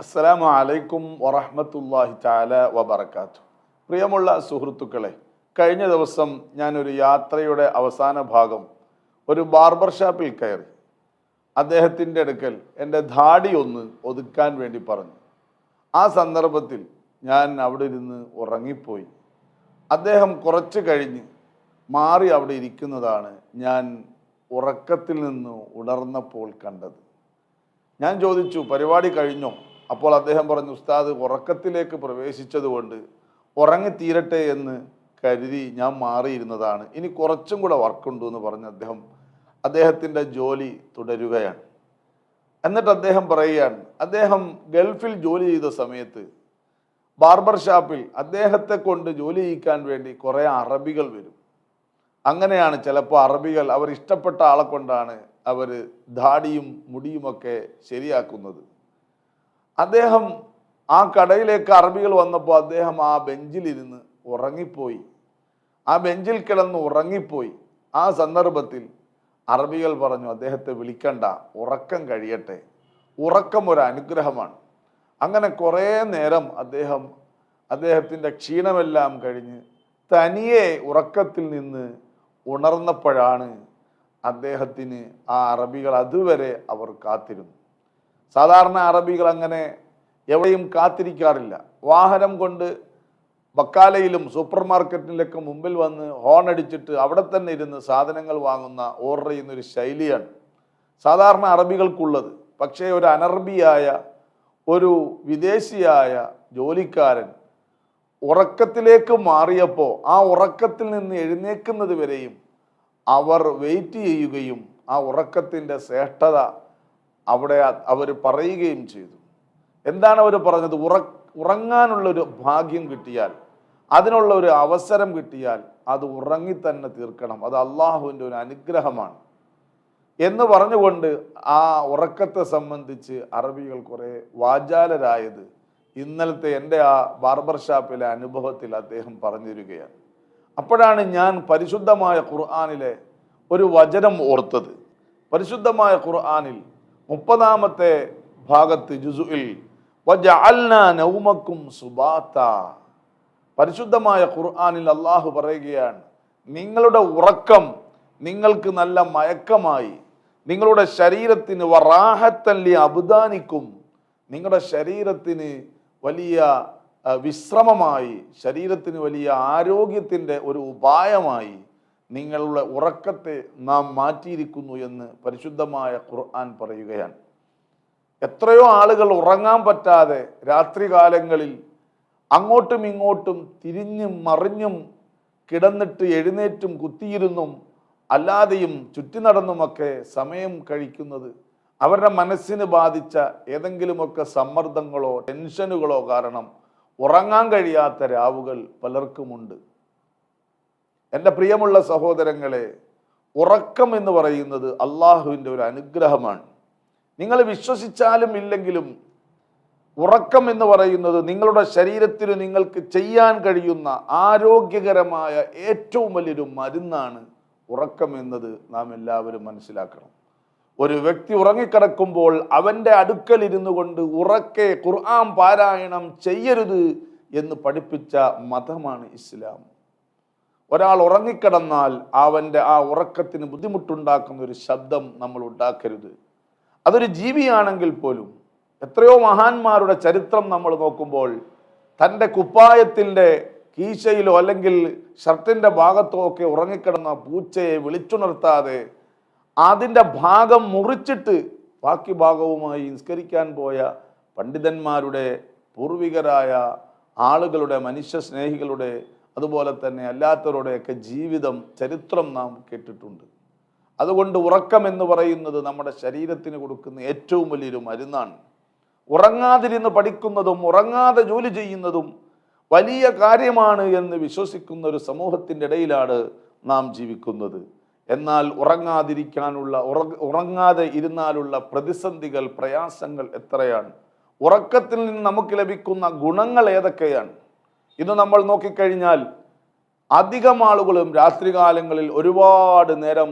അസ്സലാമു അലൈക്കും വറഹമത്തല്ലാഹി താല വബർക്കാത്തു പ്രിയമുള്ള സുഹൃത്തുക്കളെ കഴിഞ്ഞ ദിവസം ഞാനൊരു യാത്രയുടെ അവസാന ഭാഗം ഒരു ബാർബർ ഷാപ്പിൽ കയറി. അദ്ദേഹത്തിന്റെ അടുക്കൽ എന്റെ ധാടി ഒന്ന് ഒതുക്കാൻ വേണ്ടി പറഞ്ഞു. ആ സന്ദർഭത്തിൽ ഞാൻ അവിടെ ഇരുന്ന് ഉറങ്ങിപ്പോയി. അദ്ദേഹം കുറച്ച് കഴിഞ്ഞ് മാറി അവിടെ ഇരിക്കുന്നതാണ് ഞാൻ ഉറക്കത്തിൽ നിന്ന് ഉണർന്നപ്പോൾ കണ്ടത്. ഞാൻ ചോദിച്ചു പരിപാടി കഴിഞ്ഞോ? അപ്പോൾ അദ്ദേഹം പറഞ്ഞു ഉസ്താദ് ഉറക്കത്തിലേക്ക് പ്രവേശിച്ചതുകൊണ്ട് ഉറങ്ങിത്തീരട്ടെ എന്ന് കരുതി ഞാൻ മാറിയിരുന്നതാണ്. ഇനി കുറച്ചും കൂടെ വർക്കുണ്ട് എന്ന് പറഞ്ഞ് അദ്ദേഹം അദ്ദേഹത്തിന്റെ ജോലി തുടരുകയാണ്. എന്നിട്ട് അദ്ദേഹം പറയുകയാണ് അദ്ദേഹം ഗൾഫിൽ ജോലി ചെയ്ത സമയത്ത് ബാർബർ ഷാപ്പിൽ അദ്ദേഹത്തെ കൊണ്ട് ജോലി ചെയ്യിക്കാൻ വേണ്ടി കുറേ അറബികൾ വരും. അങ്ങനെയാണ് ചിലപ്പോൾ അറബികൾ അവർ ഇഷ്ടപ്പെട്ട ആളെ കൊണ്ടാണ് അവർ ധാടിയും മുടിയുമൊക്കെ ശരിയാക്കുന്നത്. അദ്ദേഹം ആ കടയിലേക്ക് അറബികൾ വന്നപ്പോൾ അദ്ദേഹം ആ ബെഞ്ചിലിരുന്ന് ഉറങ്ങിപ്പോയി. ആ ബെഞ്ചിൽ കിടന്ന് ഉറങ്ങിപ്പോയി. ആ സന്ദർഭത്തിൽ അറബികൾ പറഞ്ഞു അദ്ദേഹത്തെ വിളിക്കണ്ട ഉറക്കം കഴിയട്ടെ. ഉറക്കം ഒരു അനുഗ്രഹമാണ്. അങ്ങനെ കുറേ നേരം അദ്ദേഹം അദ്ദേഹത്തിന്റെ ക്ഷീണമെല്ലാം കഴിഞ്ഞ് തനിയെ ഉറക്കത്തിൽ നിന്ന് ഉണർന്നപ്പോഴാണ് അദ്ദേഹത്തിന് ആ അറബികൾ അതുവരെ അവർ കാത്തിരുന്നു സാധാരണ അറബികൾ അങ്ങനെ എവിടെയും കാത്തിരിക്കാറില്ല. വാഹനം കൊണ്ട് ബക്കാലയിലും സൂപ്പർ മാർക്കറ്റിലൊക്കെ മുമ്പിൽ വന്ന് ഹോൺ അടിച്ചിട്ട് അവിടെ തന്നെ ഇരുന്ന് സാധനങ്ങൾ വാങ്ങുന്ന ഓർഡർ ചെയ്യുന്ന ഒരു ശൈലിയാണ് സാധാരണ അറബികൾക്കുള്ളത്. പക്ഷേ ഒരു അനർബിയായ ഒരു വിദേശിയായ ജോലിക്കാരൻ ഉറക്കത്തിലേക്ക് മാറിയപ്പോൾ ആ ഉറക്കത്തിൽ നിന്ന് എഴുന്നേക്കുന്നത് വരെയും അവർ വെയിറ്റ് ചെയ്യുകയും ആ ഉറക്കത്തിന്റെ ശ്രേഷ്ഠത അവിടെ അവർ പറയുകയും ചെയ്തു. എന്താണ് അവർ പറഞ്ഞത്? ഉറ ഉറങ്ങാനുള്ളൊരു ഭാഗ്യം കിട്ടിയാൽ അതിനുള്ള ഒരു അവസരം കിട്ടിയാൽ അത് ഉറങ്ങി തന്നെ തീർക്കണം. അത് അള്ളാഹുവിന്റെ ഒരു അനുഗ്രഹമാണ്. എന്ന് പറഞ്ഞുകൊണ്ട് ആ ഉറക്കത്തെ സംബന്ധിച്ച് അറബികൾ കുറേ വാചാലരായത് ഇന്നലത്തെ എന്റെ ആ ബാർബർ ഷാപ്പിലെ അനുഭവത്തിൽ അദ്ദേഹം പറഞ്ഞിരിക്കുകയാണ്. അപ്പോഴാണ് ഞാൻ പരിശുദ്ധമായ ഖുർആാനിലെ ഒരു വചനം ഓർത്തത്. പരിശുദ്ധമായ ഖുർആാനിൽ മുപ്പതാമത്തെ ഭാഗത്ത് ജുസുഇൽ നൗമക്കും സുബാത്ത. പരിശുദ്ധമായ ഖുർആാനിൽ അള്ളാഹു പറയുകയാണ് നിങ്ങളുടെ ഉറക്കം നിങ്ങൾക്ക് നല്ല മയക്കമായി. നിങ്ങളുടെ ശരീരത്തിന് വറാഹത്തല്ലി അബുദാനിക്കും. നിങ്ങളുടെ ശരീരത്തിന് വലിയ വിശ്രമമായി. ശരീരത്തിന് വലിയ ആരോഗ്യത്തിന്റെ ഒരു ഉപായമായി. നിങ്ങളുടെ ഉറക്കത്തെ നാം മാറ്റിയിരിക്കുന്നു എന്ന് പരിശുദ്ധമായ ഖുർആൻ പറയുകയാണ്. എത്രയോ ആളുകൾ ഉറങ്ങാൻ പറ്റാതെ രാത്രികാലങ്ങളിൽ അങ്ങോട്ടും ഇങ്ങോട്ടും തിരിഞ്ഞും മറിഞ്ഞും കിടന്നിട്ട് എഴുന്നേറ്റും കുത്തിയിരുന്നും അല്ലാതെയും ചുറ്റി നടന്നുമൊക്കെ സമയം കഴിക്കുന്നത് അവരുടെ മനസ്സിന് ബാധിച്ച ഏതെങ്കിലുമൊക്കെ സമ്മർദ്ദങ്ങളോ ടെൻഷനുകളോ കാരണം ഉറങ്ങാൻ കഴിയാത്ത രാവുകൾ പലർക്കുമുണ്ട്. എന്റെ പ്രിയമുള്ള സഹോദരങ്ങളെ ഉറക്കം എന്ന് പറയുന്നത് അള്ളാഹുവിന്റെ ഒരു അനുഗ്രഹമാണ്. നിങ്ങൾ വിശ്വസിച്ചാലും ഇല്ലെങ്കിലും ഉറക്കം എന്ന് പറയുന്നത് നിങ്ങളുടെ ശരീരത്തിന് നിങ്ങൾക്ക് ചെയ്യാൻ കഴിയുന്ന ആരോഗ്യകരമായ ഏറ്റവും വലിയൊരു മരുന്നാണ് ഉറക്കം എന്നത് നാം എല്ലാവരും മനസ്സിലാക്കണം. ഒരു വ്യക്തി ഉറങ്ങിക്കിടക്കുമ്പോൾ അവന്റെ അടുക്കൽ ഇരുന്നു കൊണ്ട് ഉറക്കെ ഖുർആൻ പാരായണം ചെയ്യരുത് എന്ന് പഠിപ്പിച്ച മതമാണ് ഇസ്ലാം. ഒരാൾ ഉറങ്ങിക്കിടന്നാൽ അവന്റെ ആ ഉറക്കത്തിന് ബുദ്ധിമുട്ടുണ്ടാക്കുന്ന ഒരു ശബ്ദം നമ്മൾ ഉണ്ടാക്കരുത്. അതൊരു ജീവിയാണെങ്കിൽ പോലും എത്രയോ മഹാന്മാരുടെ ചരിത്രം നമ്മൾ നോക്കുമ്പോൾ തന്റെ കുപ്പായത്തിന്റെ കീശയിലോ അല്ലെങ്കിൽ ഷർട്ടിന്റെ ഭാഗത്തോ ഒക്കെ ഉറങ്ങിക്കിടന്ന പൂച്ചയെ വിളിച്ചുണർത്താതെ അതിന്റെ ഭാഗം മുറിച്ചിട്ട് ബാക്കി ഭാഗവുമായി നിസ്കരിക്കാൻ പോയ പണ്ഡിതന്മാരുടെ പൂർവികരായ ആളുകളുടെ മനുഷ്യ സ്നേഹികളുടെ അതുപോലെ തന്നെ അല്ലാത്തവരുടെയൊക്കെ ജീവിതം ചരിത്രം നാം കേട്ടിട്ടുണ്ട്. അതുകൊണ്ട് ഉറക്കം എന്ന് പറയുന്നത് നമ്മുടെ ശരീരത്തിന് കൊടുക്കുന്ന ഏറ്റവും വലിയൊരു മരുന്നാണ്. ഉറങ്ങാതിരുന്ന് പഠിക്കുന്നതും ഉറങ്ങാതെ ജോലി ചെയ്യുന്നതും വലിയ കാര്യമാണ് എന്ന് വിശ്വസിക്കുന്ന ഒരു സമൂഹത്തിന്റെ ഇടയിലാണ് നാം ജീവിക്കുന്നത്. എന്നാൽ ഉറങ്ങാതിരിക്കാനുള്ള ഉറങ്ങാതെ ഇരുന്നാലുള്ള പ്രതിസന്ധികൾ പ്രയാസങ്ങൾ എത്രയാണ്? ഉറക്കത്തിൽ നിന്ന് നമുക്ക് ലഭിക്കുന്ന ഗുണങ്ങൾ ഏതൊക്കെയാണ്? ഇത് നമ്മൾ നോക്കിക്കഴിഞ്ഞാൽ അധികം ആളുകളും രാത്രികാലങ്ങളിൽ ഒരുപാട് നേരം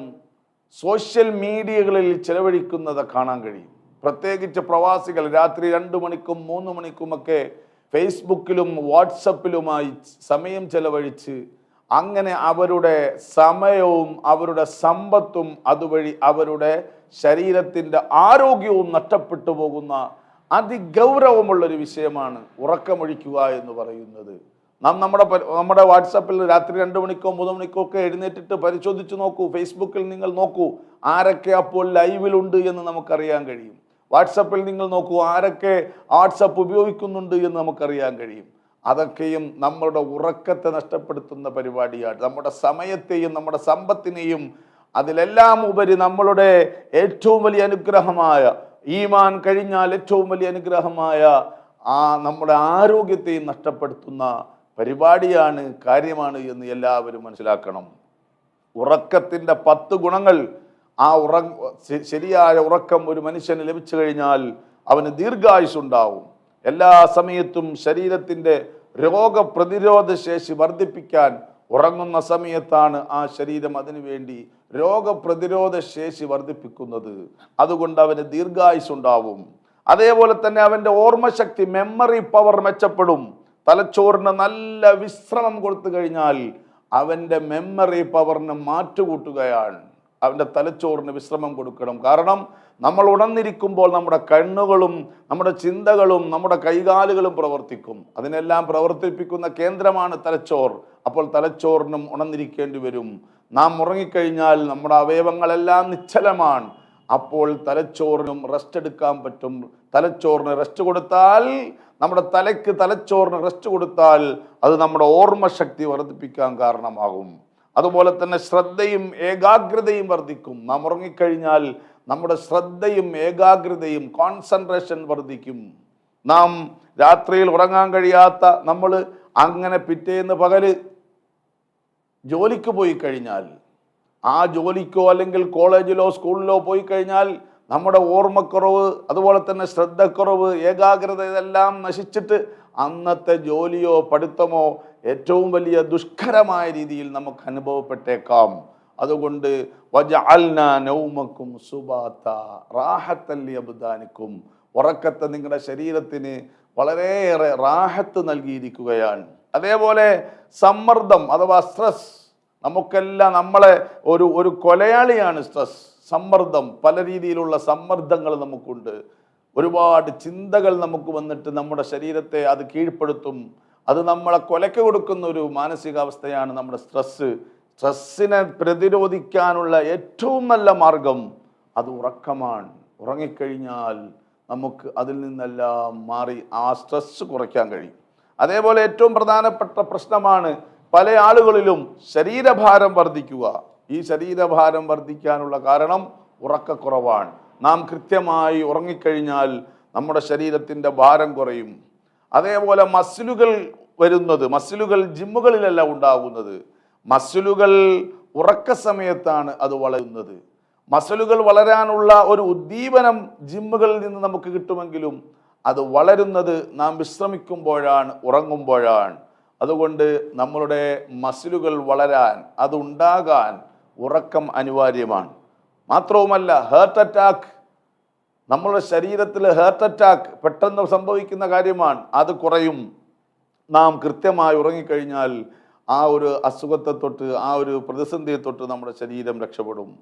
സോഷ്യൽ മീഡിയകളിൽ ചെലവഴിക്കുന്നത് കാണാൻ കഴിയും. പ്രത്യേകിച്ച് പ്രവാസികൾ രാത്രി രണ്ട് മണിക്കും മൂന്ന് മണിക്കുമൊക്കെ ഫേസ്ബുക്കിലും വാട്സപ്പിലുമായി സമയം ചെലവഴിച്ച് അങ്ങനെ അവരുടെ സമയവും അവരുടെ സമ്പത്തും അതുവഴി അവരുടെ ശരീരത്തിന്റെ ആരോഗ്യവും നഷ്ടപ്പെട്ടു പോകുന്ന അതിഗൗരവമുള്ളൊരു വിഷയമാണ് ഉറക്കമൊഴിക്കുക എന്ന് പറയുന്നത്. നാം നമ്മുടെ നമ്മുടെ വാട്സാപ്പിൽ രാത്രി രണ്ട് മണിക്കോ മൂന്ന് മണിക്കോ ഒക്കെ എഴുന്നേറ്റിട്ട് പരിശോധിച്ച് നോക്കൂ ഫേസ്ബുക്കിൽ നിങ്ങൾ നോക്കൂ ആരൊക്കെ അപ്പോൾ ലൈവിലുണ്ട് എന്ന് നമുക്കറിയാൻ കഴിയും. വാട്സപ്പിൽ നിങ്ങൾ നോക്കൂ ആരൊക്കെ വാട്സപ്പ് ഉപയോഗിക്കുന്നുണ്ട് എന്ന് നമുക്കറിയാൻ കഴിയും. അതൊക്കെയും നമ്മളുടെ ഉറക്കത്തെ നഷ്ടപ്പെടുത്തുന്ന പരിപാടിയാണ്. നമ്മുടെ സമയത്തെയും നമ്മുടെ സമ്പത്തിനെയും അതിലെല്ലാം ഉപരി നമ്മളുടെ ഏറ്റവും വലിയ അനുഗ്രഹമായ ഈമാൻ കഴിഞ്ഞാൽ ഏറ്റവും വലിയ അനുഗ്രഹമായ ആ നമ്മുടെ ആരോഗ്യത്തെയും നഷ്ടപ്പെടുത്തുന്ന പരിപാടിയാണ് കാര്യമാണ് എന്ന് എല്ലാവരും മനസ്സിലാക്കണം. ഉറക്കത്തിന്റെ പത്ത് ഗുണങ്ങൾ ആ ഉറ ശരിയായ ഉറക്കം ഒരു മനുഷ്യന് ലഭിച്ചു കഴിഞ്ഞാൽ അവന് ദീർഘായുസുണ്ടാവും എല്ലാ സമയത്തും ശരീരത്തിന്റെ രോഗപ്രതിരോധ ശേഷി വർദ്ധിപ്പിക്കാൻ ഉറങ്ങുന്ന സമയത്താണ് ആ ശരീരം അതിനുവേണ്ടി രോഗപ്രതിരോധ ശേഷി വർദ്ധിപ്പിക്കുന്നത്. അതുകൊണ്ട് അവന് ദീർഘായുസുണ്ടാവും അതേപോലെ തന്നെ അവന്റെ ഓർമ്മശക്തി മെമ്മറി പവർ മെച്ചപ്പെടും. തലച്ചോറിന് നല്ല വിശ്രമം കൊടുത്തു കഴിഞ്ഞാൽ അവന്റെ മെമ്മറി പവറിന് മാറ്റുകൂട്ടുകയാണ്. അവന്റെ തലച്ചോറിന് വിശ്രമം കൊടുക്കണം. കാരണം നമ്മൾ ഉണർന്നിരിക്കുമ്പോൾ നമ്മുടെ കണ്ണുകളും നമ്മുടെ ചിന്തകളും നമ്മുടെ കൈകാലുകളും പ്രവർത്തിക്കും. അതിനെല്ലാം പ്രവർത്തിപ്പിക്കുന്ന കേന്ദ്രമാണ് തലച്ചോർ. അപ്പോൾ തലച്ചോറിനും ഉണർന്നിരിക്കേണ്ടി വരും. നാം ഉറങ്ങിക്കഴിഞ്ഞാൽ നമ്മുടെ അവയവങ്ങളെല്ലാം നിശ്ചലമാണ്. അപ്പോൾ തലച്ചോറിനും റെസ്റ്റ് എടുക്കാൻ പറ്റും. തലച്ചോറിന് റെസ്റ്റ് കൊടുത്താൽ നമ്മുടെ തലയ്ക്ക് തലച്ചോറിന് റെസ്റ്റ് കൊടുത്താൽ അത് നമ്മുടെ ഓർമ്മശക്തി വർദ്ധിപ്പിക്കാൻ കാരണമാകും. അതുപോലെ തന്നെ ശ്രദ്ധയും ഏകാഗ്രതയും വർദ്ധിക്കും. നാം ഉറങ്ങിക്കഴിഞ്ഞാൽ നമ്മുടെ ശ്രദ്ധയും ഏകാഗ്രതയും കോൺസെൻട്രേഷൻ വർദ്ധിക്കും. നാം രാത്രിയിൽ ഉറങ്ങാൻ കഴിയാത്ത നമ്മൾ അങ്ങനെ പിറ്റേന്ന് പകൽ ജോലിക്ക് പോയി കഴിഞ്ഞാൽ ആ ജോലിക്കോ അല്ലെങ്കിൽ കോളേജിലോ സ്കൂളിലോ പോയി കഴിഞ്ഞാൽ നമ്മുടെ ഓർമ്മക്കുറവ് അതുപോലെ തന്നെ ശ്രദ്ധക്കുറവ് ഏകാഗ്രത ഇതെല്ലാം നശിച്ചിട്ട് അന്നത്തെ ജോലിയോ പഠിത്തമോ ഏറ്റവും വലിയ ദുഷ്കരമായ രീതിയിൽ നമുക്ക് അനുഭവപ്പെട്ടേക്കാം. അതുകൊണ്ട് നൗമക്കും ഉറക്കത്തെ നിങ്ങളുടെ ശരീരത്തിന് വളരെയേറെ റാഹത്ത് നൽകിയിരിക്കുകയാണ്. അതേപോലെ സമ്മർദ്ദം അഥവാ സ്ട്രെസ് നമുക്കെല്ലാം നമ്മളെ ഒരു ഒരു കൊലയാളിയാണ് സ്ട്രെസ്. സമ്മർദ്ദം പല രീതിയിലുള്ള സമ്മർദ്ദങ്ങൾ നമുക്കുണ്ട്. ഒരുപാട് ചിന്തകൾ നമുക്ക് വന്നിട്ട് നമ്മുടെ ശരീരത്തെ അത് കീഴ്പ്പെടുത്തും. അത് നമ്മളെ കൊലയ്ക്ക് കൊടുക്കുന്ന ഒരു മാനസികാവസ്ഥയാണ് നമ്മുടെ സ്ട്രെസ്സ് സ്ട്രെസ്സിനെ പ്രതിരോധിക്കാനുള്ള ഏറ്റവും നല്ല മാർഗം അത് ഉറക്കമാണ്. ഉറങ്ങിക്കഴിഞ്ഞാൽ നമുക്ക് അതിൽ നിന്നെല്ലാം മാറി ആ സ്ട്രെസ് കുറയ്ക്കാൻ കഴിയും. അതേപോലെ ഏറ്റവും പ്രധാനപ്പെട്ട പ്രശ്നമാണ് പല ആളുകളിലും ശരീരഭാരം വർദ്ധിക്കുക. ഈ ശരീരഭാരം വർദ്ധിക്കാനുള്ള കാരണം ഉറക്കക്കുറവാണ്. നാം കൃത്യമായി ഉറങ്ങിക്കഴിഞ്ഞാൽ നമ്മുടെ ശരീരത്തിന്റെ ഭാരം കുറയും. അതേപോലെ മസിലുകൾ വരുന്നത് മസിലുകൾ ജിമ്മുകളിലല്ല ഉണ്ടാകുന്നത് മസിലുകൾ ഉറക്ക സമയത്താണ് അത് വളരുന്നത്. മസിലുകൾ വളരാനുള്ള ഒരു ഉദ്ദീപനം ജിമ്മുകളിൽ നിന്ന് നമുക്ക് കിട്ടുമെങ്കിലും അത് വളരുന്നത് നാം വിശ്രമിക്കുമ്പോഴാണ് ഉറങ്ങുമ്പോഴാണ്. അതുകൊണ്ട് നമ്മളുടെ മസിലുകൾ വളരാൻ അതുണ്ടാകാൻ ഉറക്കം അനിവാര്യമാണ്. മാത്രവുമല്ല ഹേർട്ട് അറ്റാക്ക് നമ്മുടെ ശരീരത്തിൽ ഹേർട്ട് അറ്റാക്ക് പെട്ടെന്ന് സംഭവിക്കുന്ന കാര്യമാണ്. അത് കുറയും. നാം കൃത്യമായി ഉറങ്ങിക്കഴിഞ്ഞാൽ ആ ഒരു അസുഖത്തെ തൊട്ട് ആ ഒരു പ്രതിസന്ധിയെ തൊട്ട് നമ്മുടെ ശരീരം രക്ഷപ്പെടും.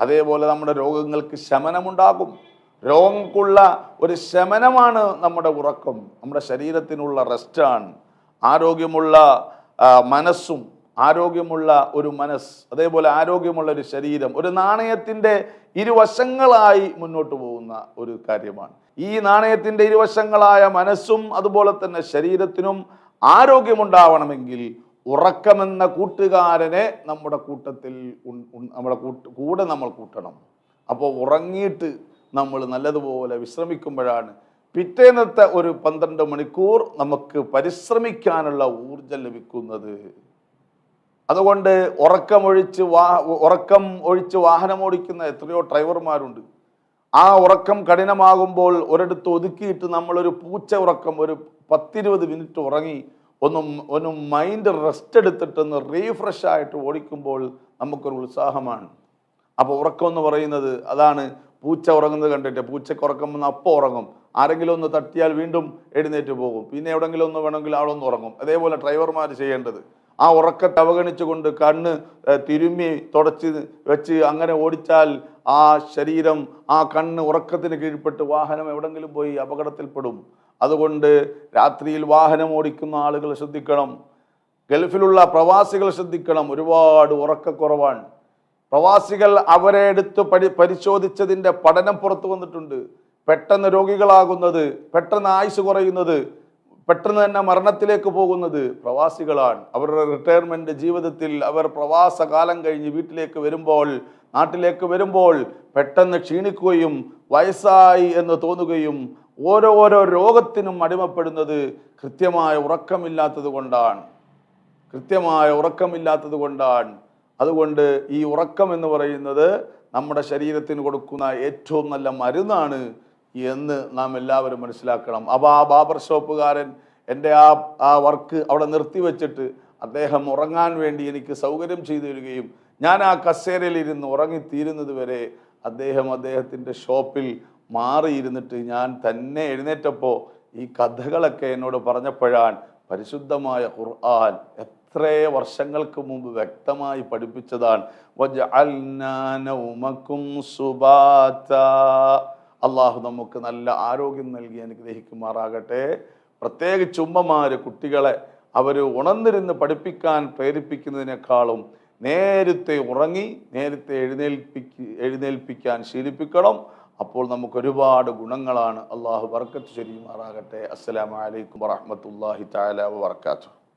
അതേപോലെ നമ്മുടെ രോഗങ്ങൾക്ക് ശമനമുണ്ടാകും. രോഗങ്ങൾക്കുള്ള ഒരു ശമനമാണ് നമ്മുടെ ഉറക്കം. നമ്മുടെ ശരീരത്തിനുള്ള റെസ്റ്റാണ് ആരോഗ്യമുള്ള മനസ്സും ആരോഗ്യമുള്ള ഒരു മനസ്സ് അതേപോലെ ആരോഗ്യമുള്ള ഒരു ശരീരം ഒരു നാണയത്തിന്റെ ഇരുവശങ്ങളായി മുന്നോട്ട് പോകുന്ന ഒരു കാര്യമാണ്. ഈ നാണയത്തിന്റെ ഇരുവശങ്ങളായ മനസ്സും അതുപോലെ തന്നെ ശരീരത്തിനും ആരോഗ്യമുണ്ടാവണമെങ്കിൽ ഉറക്കമെന്ന കൂട്ടുകാരനെ നമ്മുടെ കൂട്ടത്തിൽ നമ്മുടെ കൂടെ നമ്മൾ കൂട്ടണം. അപ്പോൾ ഉറങ്ങിയിട്ട് നമ്മൾ നല്ലതുപോലെ വിശ്രമിക്കുമ്പോഴാണ് പിറ്റേന്നത്തെ ഒരു പന്ത്രണ്ട് മണിക്കൂർ നമുക്ക് പരിശ്രമിക്കാനുള്ള ഊർജം ലഭിക്കുന്നത്. അതുകൊണ്ട് ഉറക്കമൊഴിച്ച് വാ ഉറക്കം ഒഴിച്ച് വാഹനം ഓടിക്കുന്ന എത്രയോ ഡ്രൈവർമാരുണ്ട്. ആ ഉറക്കം കഠിനമാകുമ്പോൾ ഒരിടത്ത് ഒതുക്കിയിട്ട് നമ്മളൊരു പൂച്ച ഉറക്കം ഒരു പത്തിരുപത് മിനിറ്റ് ഉറങ്ങി ഒന്ന് ഒന്ന് മൈൻഡ് റെസ്റ്റ് എടുത്തിട്ടൊന്ന് റീഫ്രഷ് ആയിട്ട് ഓടിക്കുമ്പോൾ നമുക്കൊരു ഉത്സാഹമാണ്. അപ്പോൾ ഉറക്കം എന്ന് പറയുന്നത് അതാണ് പൂച്ച ഉറങ്ങുന്നത് കണ്ടിട്ട് പൂച്ചക്ക് ഉറക്കം വന്ന് അപ്പോൾ ഉറങ്ങും. ആരെങ്കിലും ഒന്ന് തട്ടിയാൽ വീണ്ടും എഴുന്നേറ്റ് പോകും. പിന്നെ എവിടെങ്കിലും ഒന്ന് വേണമെങ്കിൽ ആളൊന്ന് ഉറങ്ങും. അതേപോലെ ഡ്രൈവർമാർ ചെയ്യേണ്ടത്. ആ ഉറക്കത്തെ അവഗണിച്ചുകൊണ്ട് കണ്ണ് തിരുമ്മി തുടച്ച് വെച്ച് അങ്ങനെ ഓടിച്ചാൽ ആ ശരീരം ആ കണ്ണ് ഉറക്കത്തിന് കീഴ്പ്പെട്ട് വാഹനം എവിടെങ്കിലും പോയി അപകടത്തിൽപ്പെടും. അതുകൊണ്ട് രാത്രിയിൽ വാഹനം ഓടിക്കുന്ന ആളുകൾ ശ്രദ്ധിക്കണം. ഗൾഫിലുള്ള പ്രവാസികൾ ശ്രദ്ധിക്കണം. ഒരുപാട് ഉറക്കക്കുറവാണ്. പ്രവാസികൾ അവരെ എടുത്ത് പരി പരിശോധിച്ചതിന്റെ പഠനം പുറത്തു വന്നിട്ടുണ്ട്. പെട്ടെന്ന് രോഗികളാകുന്നത് പെട്ടെന്ന് ആയുസ് കുറയുന്നത് പെട്ടെന്ന് തന്നെ മരണത്തിലേക്ക് പോകുന്നത് പ്രവാസികളാണ്. അവരുടെ റിട്ടയർമെന്റ് ജീവിതത്തിൽ അവർ പ്രവാസ കാലം കഴിഞ്ഞ് വീട്ടിലേക്ക് വരുമ്പോൾ നാട്ടിലേക്ക് വരുമ്പോൾ പെട്ടെന്ന് ക്ഷീണിക്കുകയും വയസ്സായി എന്ന് തോന്നുകയും ഓരോ ഓരോ രോഗത്തിനും അടിമപ്പെടുന്നത് കൃത്യമായ ഉറക്കമില്ലാത്തത് കൊണ്ടാണ്. കൃത്യമായ ഉറക്കമില്ലാത്തത് കൊണ്ടാണ്. അതുകൊണ്ട് ഈ ഉറക്കം എന്ന് പറയുന്നത് നമ്മുടെ ശരീരത്തിന് കൊടുക്കുന്ന ഏറ്റവും നല്ല മരുന്നാണ് എന്ന് നാം എല്ലാവരും മനസ്സിലാക്കണം. അപ്പോൾ ആ ബാബർ ഷോപ്പുകാരൻ എന്റെ ആ ആ വർക്ക് അവിടെ നിർത്തിവെച്ചിട്ട് അദ്ദേഹം ഉറങ്ങാൻ വേണ്ടി എനിക്ക് സൗകര്യം ചെയ്തു തരികയും ഞാൻ ആ കസേരയിൽ ഇരുന്ന് ഉറങ്ങിത്തീരുന്നത് വരെ അദ്ദേഹം അദ്ദേഹത്തിന്റെ ഷോപ്പിൽ മാറിയിരുന്നിട്ട് ഞാൻ തന്നെ എഴുന്നേറ്റപ്പോൾ ഈ കഥകളൊക്കെ എന്നോട് പറഞ്ഞപ്പോഴാണ് പരിശുദ്ധമായ ഖുർആൻ എത്രേ വർഷങ്ങൾക്ക് മുമ്പ് വ്യക്തമായി പഠിപ്പിച്ചതാണ്. അള്ളാഹു നമുക്ക് നല്ല ആരോഗ്യം നൽകി അനുഗ്രഹിക്കുമാറാകട്ടെ. പ്രത്യേകിച്ച് ഉമ്മമാര് കുട്ടികളെ അവർ ഉണർന്നിരുന്ന് പഠിപ്പിക്കാൻ പ്രേരിപ്പിക്കുന്നതിനേക്കാളും നേരത്തെ ഉറങ്ങി നേരത്തെ എഴുന്നേൽപ്പിക്ക് എഴുന്നേൽപ്പിക്കാൻ ശീലിപ്പിക്കണം. അപ്പോൾ നമുക്ക് ഒരുപാട് ഗുണങ്ങളാണ്. അള്ളാഹു ബർക്കത്ത് ചെയ്യുമാറാകട്ടെ അസ്സലാമലൈക്കും വറഹമത്തല്ലാഹി താല വാത്തു